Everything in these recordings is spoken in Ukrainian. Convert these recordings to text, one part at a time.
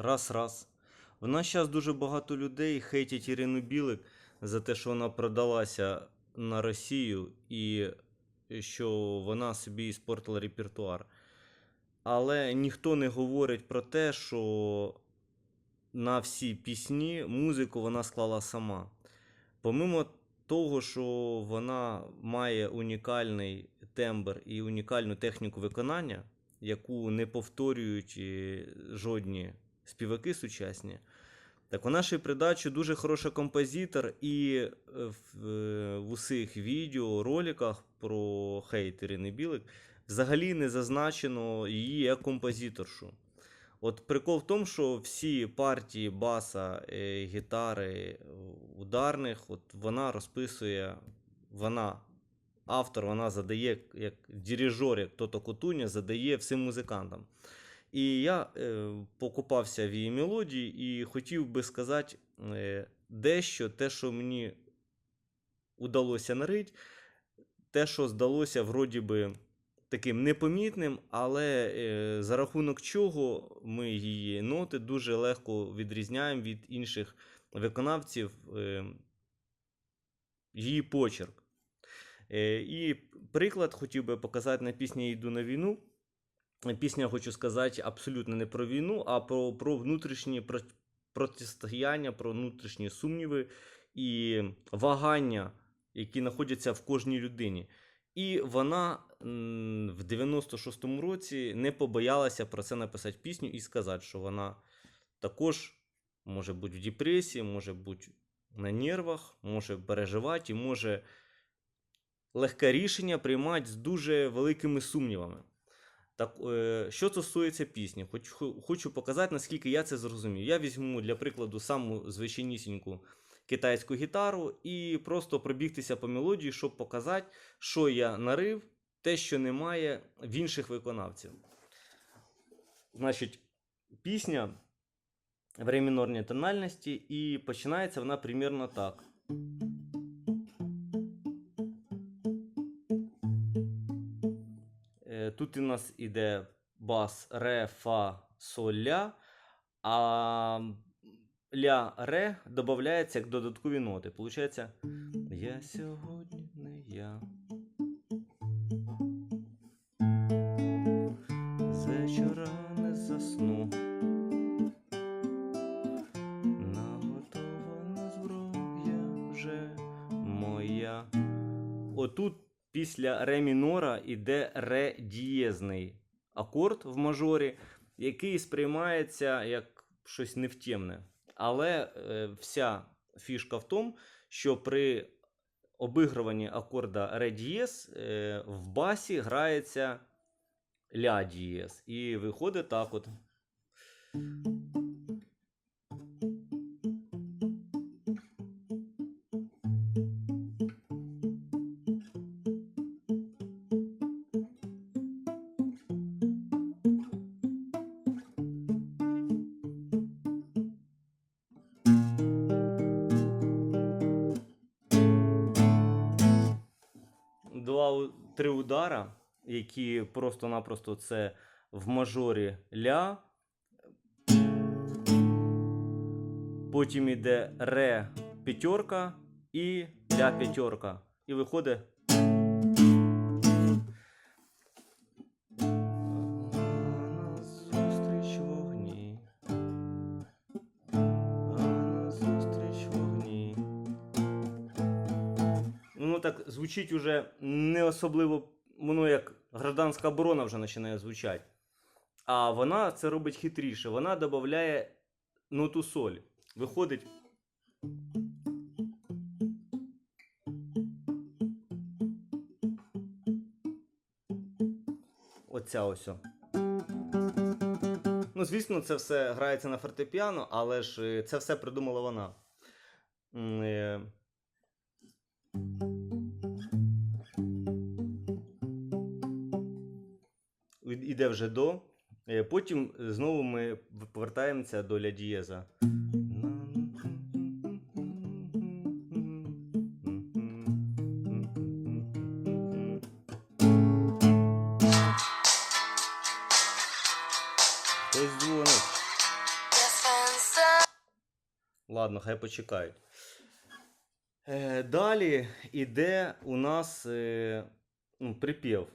раз-раз. В наш час дуже багато людей хейтять Ірину Білик за те, що вона продалася на Росію і що вона собі іспортила репертуар. Але ніхто не говорить про те, що на всі пісні музику вона склала сама. Помимо того, що вона має унікальний тембр і унікальну техніку виконання, яку не повторюють е, жодні співаки сучасні, так вона ще й придачу дуже хороший композитор, і е, в, е, в усіх відео, роликах про хейт Ірини Білик взагалі не зазначено її як композиторшу. От прикол в тому, що всі партії баса, е, гітари, ударних, от вона розписує, вона автор, вона задає, як дирижер, як Тото Котуня, задає всім музикантам. І я е, покупався в її мелодії і хотів би сказати е, дещо, те, що мені удалося нарить, те, що здалося вроді би таким непомітним, але е, за рахунок чого ми її ноти дуже легко відрізняємо від інших виконавців е, її почерк. Е, і приклад хотів би показати на пісні «Я йду на війну. Пісня, хочу сказати, абсолютно не про війну, а про, про внутрішні про- протистояння, про внутрішні сумніви і вагання, які знаходяться в кожній людині. І вона в 96-му році не побоялася про це написати пісню і сказати, що вона також може бути в депресії, може бути на нервах, може переживати і може легке рішення приймати з дуже великими сумнівами. Так, е, що стосується пісні, хоч, хо- хочу показати, наскільки я це зрозумів. Я візьму для прикладу саму звичайнісіньку китайську гітару і просто пробігтися по мелодії, щоб показати, що я нарив, те, що немає в інших виконавців. Значить, пісня в ре мінорній тональності, і починається вона примірно так. Тут у нас іде бас ре, фа, соль, ля, а ля, ре додається як додаткові ноти. Получається, я сьогодні не я. Вечора не засну. Наготована зброя вже моя. Отут після ре мінора іде ре дієзний акорд в мажорі, який сприймається як щось невтємне. Але е, вся фішка в тому, що при обігруванні акорда ре дієз е, в басі грається ля дієз. І виходить так от. Удара, які просто-напросто це в мажорі ля. Потім іде ре п'ятерка і ля п'ятерка. І виходить. Ну так звучить уже не особливо, воно як гражданська оборона вже починає звучати. А вона це робить хитріше. Вона додає ноту соль. Виходить. Оця ось. Ну, звісно, це все грається на фортепіано, але ж е, це все придумала вона. Е, Іде вже до. Е, Потім знову ми повертаємося до ля дієза. Ладно, хай почекають. Е, далі іде у нас е, ну, припів.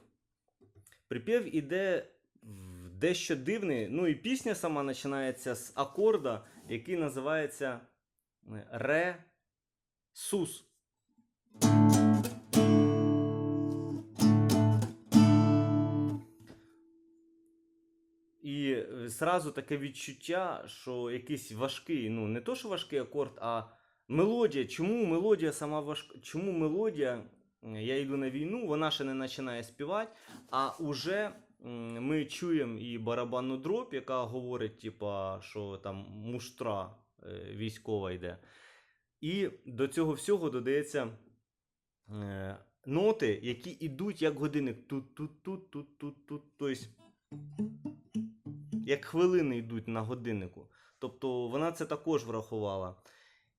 Припів іде дещо дивний. Ну і пісня сама починається з акорда, який називається е, Ре Сус. І е, зразу таке відчуття, що якийсь важкий, ну не то, що важкий акорд, а мелодія. Чому мелодія сама важка? Чому мелодія? е, Я йду на війну, вона ще не починає співати, а уже ми чуємо і барабанну дробь, яка говорить, типа, що там муштра е, військова йде. І до цього всього додається е, ноти, які йдуть як годинник. Тут-тут-тут, тут-тут-тут. Тобто як хвилини йдуть на годиннику. Тобто вона це також врахувала.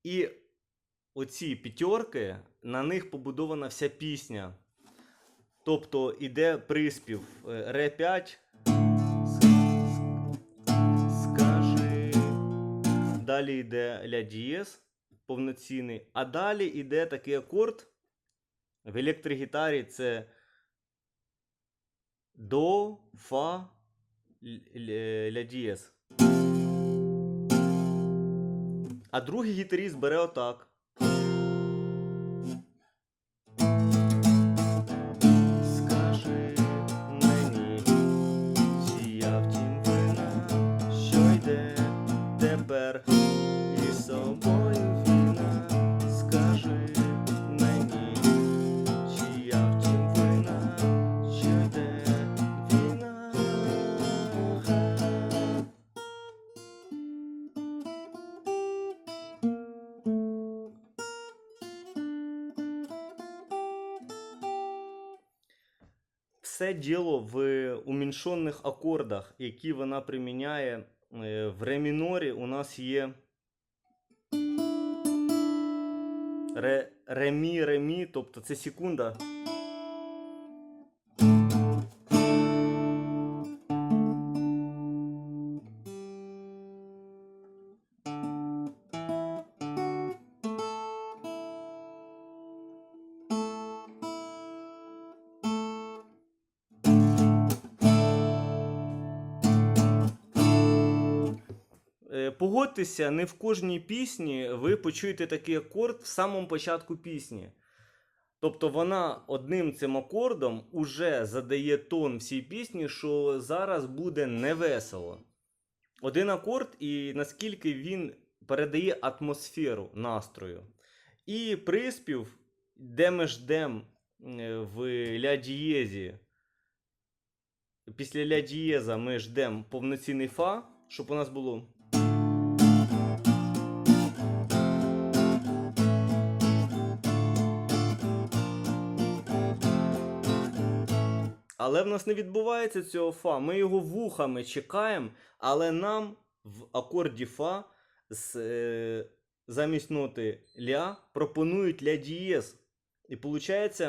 І оці п'ятерки, на них побудована вся пісня. Тобто іде приспів е, ре 5. Скажи. Далі йде ля дієс повноцінний. А далі йде такий акорд. В електрогітарі це до, фа, л- ля дієс. А другий гітаріст бере отак. Тепер із собою війна. Скажи мені, чи я втім вина, що йде війна. Все діло в уміншених акордах, які вона приміняє в ре мінорі. У нас є ре, ре мі, ре мі, тобто це секунда. Погодьтеся, не в кожній пісні ви почуєте такий акорд в самому початку пісні. Тобто вона одним цим акордом уже задає тон всій пісні, що зараз буде невесело. Один акорд, і наскільки він передає атмосферу настрою. І приспів, де ми ждем в ля дієзі. Після ля дієза ми ждем повноцінний фа, щоб у нас було. Але в нас не відбувається цього фа. Ми його вухами чекаємо, але нам в акорді фа з, е, замість ноти ля пропонують ля дієз. І виходить.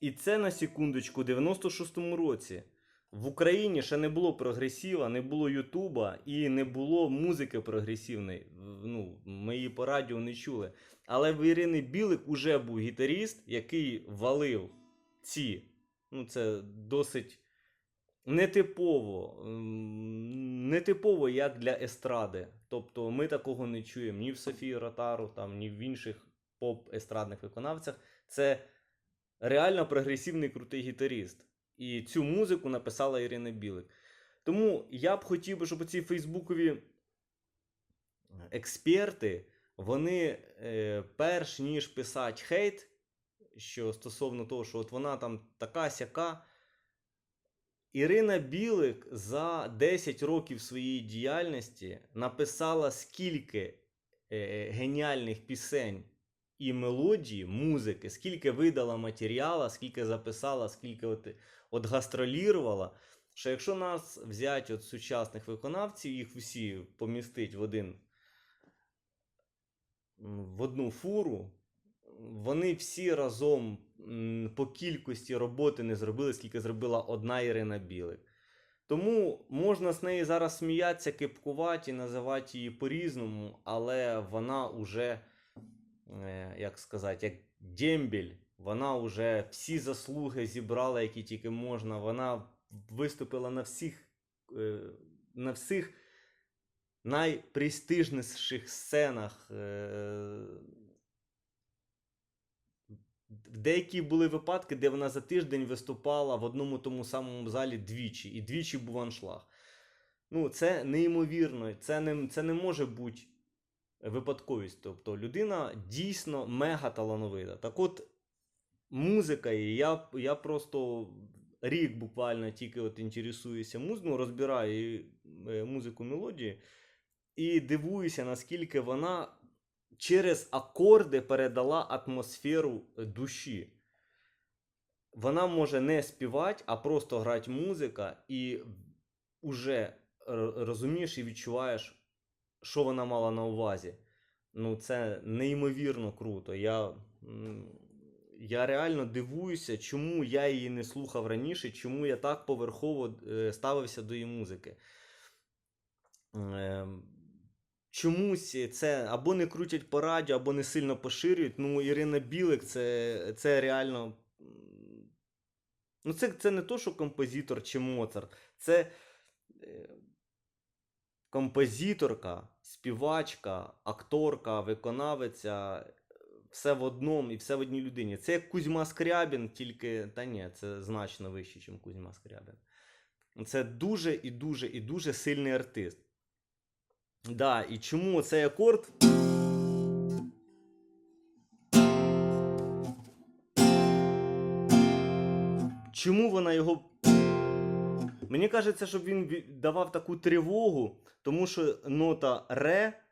І це на секундочку, у 96-му році. В Україні ще не було прогресіва, не було Ютуба і не було музики прогресивної. Ну, ми її по радіо не чули. Але в Ірини Білик уже був гітаріст, який валив ці. Ну, це досить нетипово. Нетипово як для естради. Тобто ми такого не чуємо ні в Софії Ротару, там, ні в інших поп-естрадних виконавцях. Це реально прогресивний крутий гітаріст. І цю музику написала Ірина Білик. Тому я б хотів би, щоб ці фейсбукові експерти, вони е, перш ніж писати хейт, що стосовно того, що от вона там така сяка. Ірина Білик за 10 років своєї діяльності написала скільки е, геніальних пісень і мелодії, музики, скільки видала матеріала, скільки записала, скільки от, от гастролірувала. Що якщо нас взяти от сучасних виконавців, їх всі помістить в один в одну фуру, вони всі разом по кількості роботи не зробили, скільки зробила одна Ірина Білик. Тому можна з неї зараз сміятися, кипкувати і називати її по-різному, але вона уже, як сказати, як дембель, вона вже всі заслуги зібрала, які тільки можна. Вона виступила на всіх, е, на всіх найпрестижніших сценах. е, Деякі були випадки, де вона за тиждень виступала в одному тому самому залі двічі, і двічі був аншлаг. Ну, це неймовірно, це не, це не може бути випадковість. Тобто людина дійсно мега талановита. Так от, музика, її, я, я просто рік буквально тільки от інтересуюся музикою, розбираю е, музику мелодії і дивуюся, наскільки вона через акорди передала атмосферу е, душі. Вона може не співати, а просто грати музика, і вже розумієш і відчуваєш, що вона мала на увазі. Ну, це неймовірно круто. Я, я реально дивуюся, чому я її не слухав раніше, чому я так поверхово е, ставився до її музики. Ем, Чомусь це або не крутять по радіо, або не сильно поширюють. Ну, Ірина Білик це, це реально. Ну, це, це не то, що композитор чи Моцарт. Це композиторка, співачка, акторка, виконавиця. Все в одному і все в одній людині. Це як Кузьма Скрябін, тільки. Та ні, це значно вище, ніж Кузьма Скрябін. Це дуже і дуже і дуже сильний артист. Да, і чому цей акорд? Чому вона його. Мені кажеться, щоб він давав таку тривогу, тому що нота ре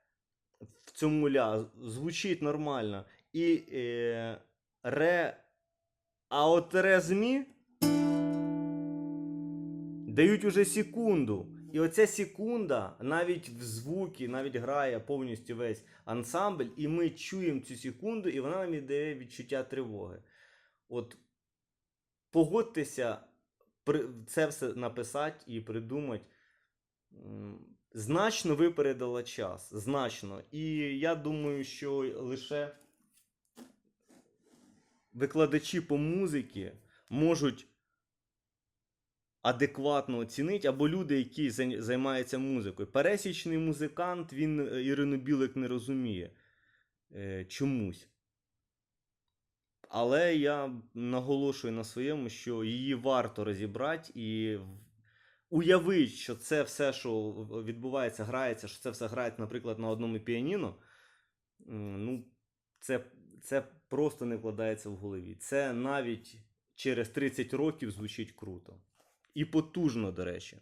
в цьому ля звучить нормально. І е, ре. А от ре змі дають уже секунду. І оця секунда навіть в звуки, навіть грає повністю весь ансамбль, і ми чуємо цю секунду, і вона нам дає відчуття тривоги. От погодьтеся це все написати і придумати. Значно випередила час. Значно. І я думаю, що лише викладачі по музиці можуть адекватно оцінити, або люди, які займаються музикою. Пересічний музикант, він е, Ірину Білик не розуміє е, чомусь. Але я наголошую на своєму, що її варто розібрати і уявити, що це все, що відбувається, грається, що це все грається, наприклад, на одному піаніно. Ну, це, це просто не вкладається в голові. Це навіть через 30 років звучить круто. І потужно, до речі.